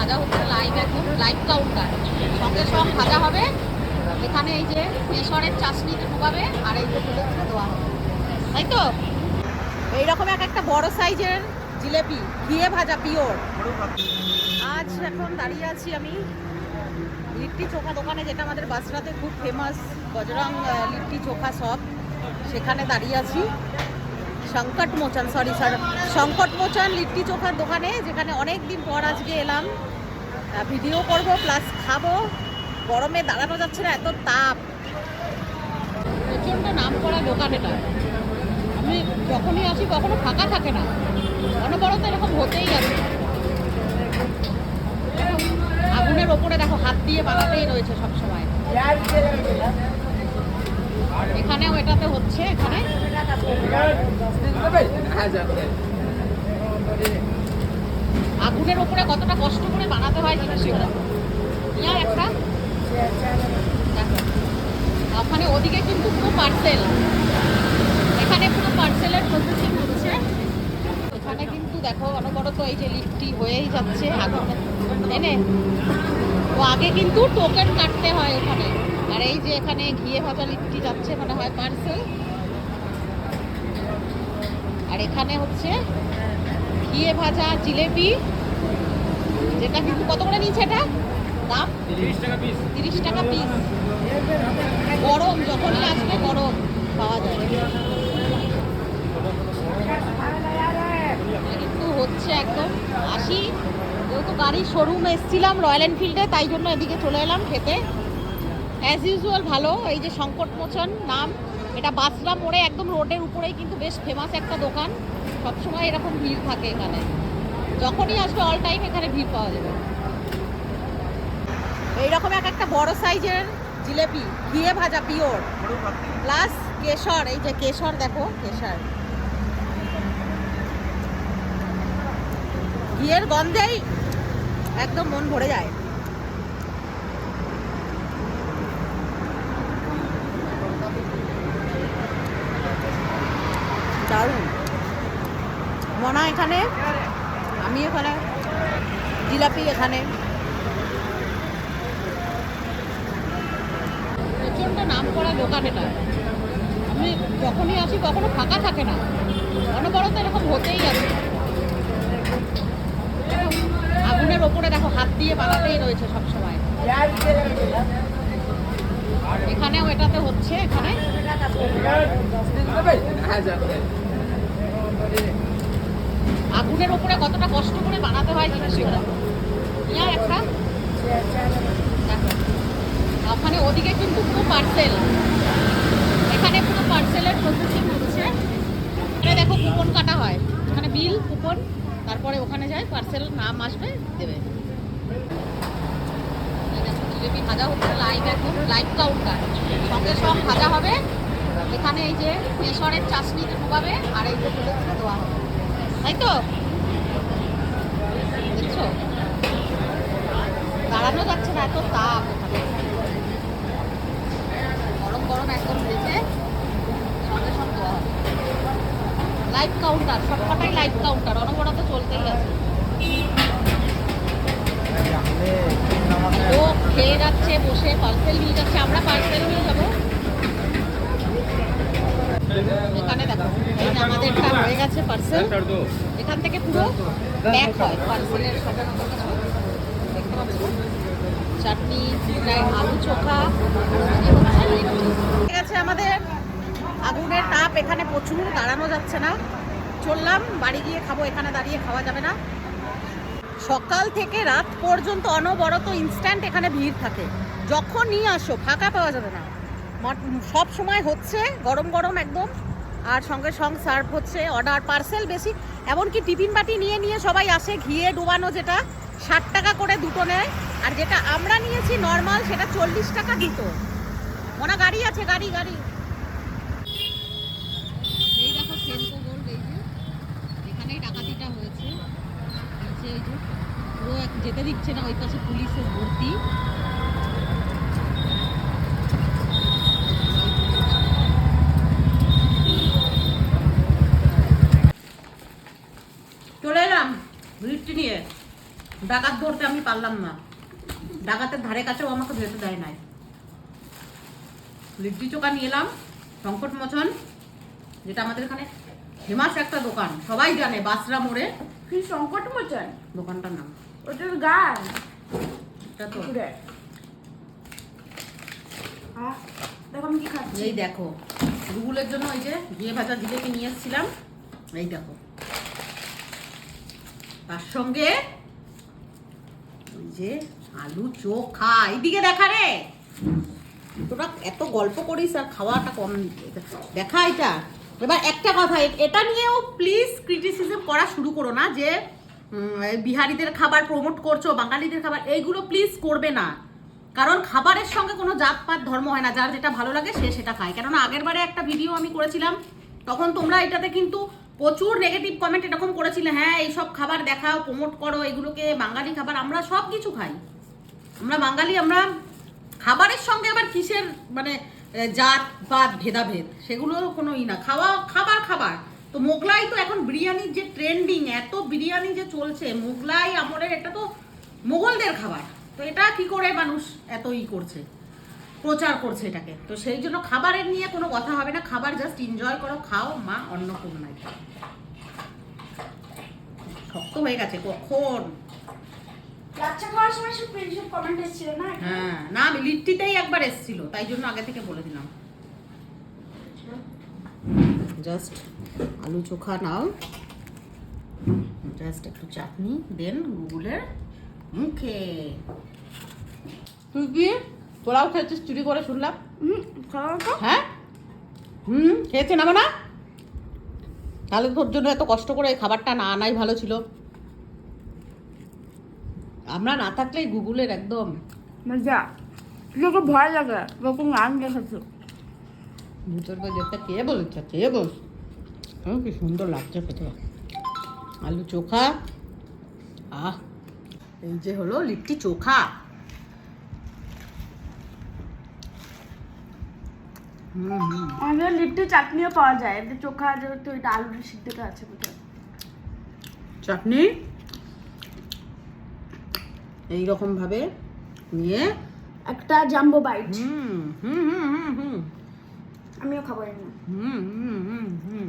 ভাজা হচ্ছে লাইভ একদম লাইভ কাউন্টার সঙ্গে সঙ্গ ভাজা হবে। এখানে এই যে কেশরের চাশনিতে ঢুকাবে, আর এই যে তুলে দেওয়া হবে। তাই তো? এইরকম এক একটা বড় সাইজের জিলেপি, ঘিয়ে ভাজা পিওর আজ এখন দাঁড়িয়ে আছি আমি লিট্টি চোখা দোকানে, যেটা আমাদের বাসরাতে খুব ফেমাস বজরং লিট্টি চোখা সব সেখানে দাঁড়িয়ে আছি। সংকট মোচন সরি স্যার সংকট মোচন লিট্টি চোখার দোকানে, যেখানে অনেক দিন পর আজকে এলাম। ভিডিও করব প্লাস খাব। গরমে দাঁড়ানো যাচ্ছে না, এত তাপ। প্রচণ্ড নাম করা দোকান এটা। আমি যখনই আসি, কখনো ফাঁকা থাকে না। অনবরত এরকম হতেই আছে আগুনের ওপরে দেখো, হাত দিয়ে বানাতেই রয়েছে সব সময় এখানেও এটাতে হচ্ছে, এখানে আগুনের ওপরে কতটা কষ্ট করে বানাতে হয় জিনিসগুলো একটা। ওখানে ওদিকে কিন্তু পুরো পার্সেল এখানে পুরো পার্সেলের প্রসেসিং হচ্ছে। এখানে কিন্তু দেখো, অনবরত এই যে লিফটটি হয়েই যাচ্ছে আগুন। তো আগে কিন্তু টোকেন কাটতে হয় ওখানে। আর এই যে এখানে ঘিয়ে ভাজা লিফটটি যাচ্ছে মনে হয় পার্সেল এখানে হচ্ছে ঘিয়ে ভাজা জিলেপি যেটা কিন্তু কত করে নিচ্ছে এটা? দাম? তিরিশ টাকা পিস গরম যখনই আসবে গরম পাওয়া যায়। কিন্তু হচ্ছে একদম আসি যেহেতু গাড়ির শোরুমে এসেছিলাম রয়্যাল এনফিল্ডে তাই জন্য এদিকে চলে এলাম খেতে। অ্যাজ ইউজুয়াল ভালো এই যে সংকটমোচন নাম। এটা বাসরা মোড়ে একদম রোডের উপরেই কিন্তু বেশ ফেমাস একটা দোকান। সবসময় এরকম ভিড় থাকে এখানে। যখনই আসবে অল টাইম এখানে ভিড় পাওয়া যাবে। এইরকম এক একটা বড় সাইজের জিলেপি, ঘিয়ে ভাজা পিওর। প্লাস কেশর, এই যে কেশর দেখো, কেশর। ঘিয়ের গন্ধেই একদম মন ভরে যায়। মনা এখানে আমি এখানে, জিলাপি এখানে। প্রচণ্ড নাম করা দোকান এটা। আমি যখনই আসি কখনো ফাঁকা থাকে না। অনবরত এরকম হতেই আছে আগুনের ওপরে দেখো হাত দিয়ে বানাতেই রয়েছে সবসময় এখানেও এটাতে হচ্ছে, এখানে। আগুনের ওপরে কতটা কষ্ট করে বানাতে হয় জিনিসগুলো ইয়া একটা ওখানে ওদিকে কিন্তু পুরো পার্সেল এখানে পুরো পার্সেলের প্রসেসিং হচ্ছে এখানে দেখো কুপন কাটা হয়। এখানে বিল কুপন তারপরে ওখানে যায় পার্সেল নাম আসবে, দেবে। জিলেপি ভাজা হচ্ছে লাইভ একদম লাইভ কাউন্টার সঙ্গে সঙ্গ ভাজা হবে। এখানে এই যে কেশরের চাশনিতে ঢুকাবে, আর এই যে দেওয়া হবে। তাই তো? দেখছ? দাঁড়ানো যাচ্ছে না এত তাপ গরম গরম একদম ভেজে সঙ্গে সঙ্গে দেওয়া হবে। লাইভ কাউন্টার সবকটাই লাইভ কাউন্টার অনবরত চলতেই আছে। লোক খেয়ে যাচ্ছে বসে পার্সেল নিয়ে যাচ্ছে আমরা পার্সেল নিয়ে যাব এখানে দেখো যে হয়ে গেছে পার্সেল এখান থেকে পুরো পাচ্ছ চাটনি আলু চোখা আমাদের আগুনের তাপ এখানে প্রচুর, দাঁড়ানো যাচ্ছে না। চললাম, বাড়ি গিয়ে খাব, এখানে দাঁড়িয়ে খাওয়া যাবে না। সকাল থেকে রাত পর্যন্ত অনবরত ইনস্ট্যান্ট এখানে ভিড় থাকে। যখন নিয়ে আসো, ফাঁকা পাওয়া যাবে না। সব সময় হচ্ছে, গরম গরম একদম। আর সঙ্গে সঙ্গ সার্ভ হচ্ছে অর্ডার পার্সেল বেশি, এমনকি টিফিন বাটি নিয়ে নিয়ে সবাই আসে ঘিয়ে ডুবানো যেটা, ষাট টাকা করে দুটো নেয়, আর যেটা আমরা নিয়েছি নর্মাল সেটা চল্লিশ টাকা দুটো। ওনা গাড়ি আছে, গাড়ি গাড়ি। এই হয়েছে। এই যে যেতে দিচ্ছে না, ওই পাশে পুলিশের ভর্তি চলে এলাম লিফট নিয়ে ডাকাত ধরতে আমি পারলাম না। ডাকাতের ধারে কাছেও আমাকে যেতে দেয় নাই। লিট্টি চোখা নিয়ে এলাম সংকট মোচন যেটা আমাদের এখানে ফেমাস একটা দোকান। সবাই জানে বাসরা মোড়ে। কি সংকট মোচন? দোকানটার নাম। ওটার গান দেখো আমি কি খাচ্ছি। এই দেখো রুগুলের জন্য ওই যে ঘিয়ে ভাজা জিলেপি নিয়ে এসেছিলাম। এই দেখো। তার সঙ্গে যে আলু চোখা এইদিকে দেখা রে। তোরা এত গল্প করিস আর খাওয়াটা কম দেখা এটা। এবার একটা কথা এটা নিয়েও প্লিজ ক্রিটিসিজম করা শুরু করো না যে বিহারিদের খাবার প্রমোট করছ, বাঙালিদের খাবার, এইগুলো প্লিজ করবে না। কারণ খাবারের সঙ্গে কোনো জাতপাত, ধর্ম হয় না। যার যেটা ভালো লাগে সে সেটা খায়। কেননা আগের বারে একটা ভিডিও আমি করেছিলাম, তখন তোমরা এটাতে কিন্তু প্রচুর নেগেটিভ কমেন্ট এরকম করেছিলে হ্যাঁ এইসব খাবার দেখাও প্রমোট করো, এগুলোকে বাঙালি খাবার, আমরা সব কিছু খাই। আমরা বাঙালি, আমরা খাবারের সঙ্গে আবার কিসের মানে জাত পাত ভেদাভেদ সেগুলো কোনো ই না। খাওয়া, খাবার খাবার। তো মোগলাই তো এখন বিরিয়ানির যে ট্রেন্ডিং এত বিরিয়ানি যে চলছে, মোগলাই, আমলের এটা তো মোগলদের খাবার। তো এটা কি করে মানুষ এত ই করছে? প্রচার করছে এটাকে। তো সেই জন্য খাবারের নিয়ে কোনো কথা হবে না। খাবার জাস্ট এনজয় করো খাও মা অন্নপূর্ণায় শক্ত হয়ে গেছে কখন? হ্যাঁ। না আমি লিট্টিতেই একবার এসেছিল তাই জন্য আগে থেকে বলে দিলাম। জাস্ট আলু চোখা নাও। জাস্ট একটু চাটনি দেন গুগলের মুখে। তুই পোলাও খেয়েছিস চুরি করে শুনলাম? হুম খাওয়া তো। হ্যাঁ? হুম খেয়েছে না না তাহলে তোর জন্য এত কষ্ট করে এই খাবারটা না আনাই ভালো ছিল। আমরা না থাকলেই গুগলের একদম। মজা। তোকে ভয় লাগে ওরকম গান দেখাচ্ছ ভিতরটা যেটা কে বলেছে কে হুম, কি সুন্দর লাগছে খেতে। আলু চোখা। আহ এই যে হলো লিট্টি চোখা হুম হুম আমাদের লিট্টি চাটনিও পাওয়া যায়। এতে চোখা যেহেতু এটা আলুর সিদ্ধটা আছে কোথায় চাটনি? এইরকম ভাবে নিয়ে একটা জাম্বো বাইট। হুম হুম হুম হুম হুম। আমিও খাব হুম হুম হুম হুম।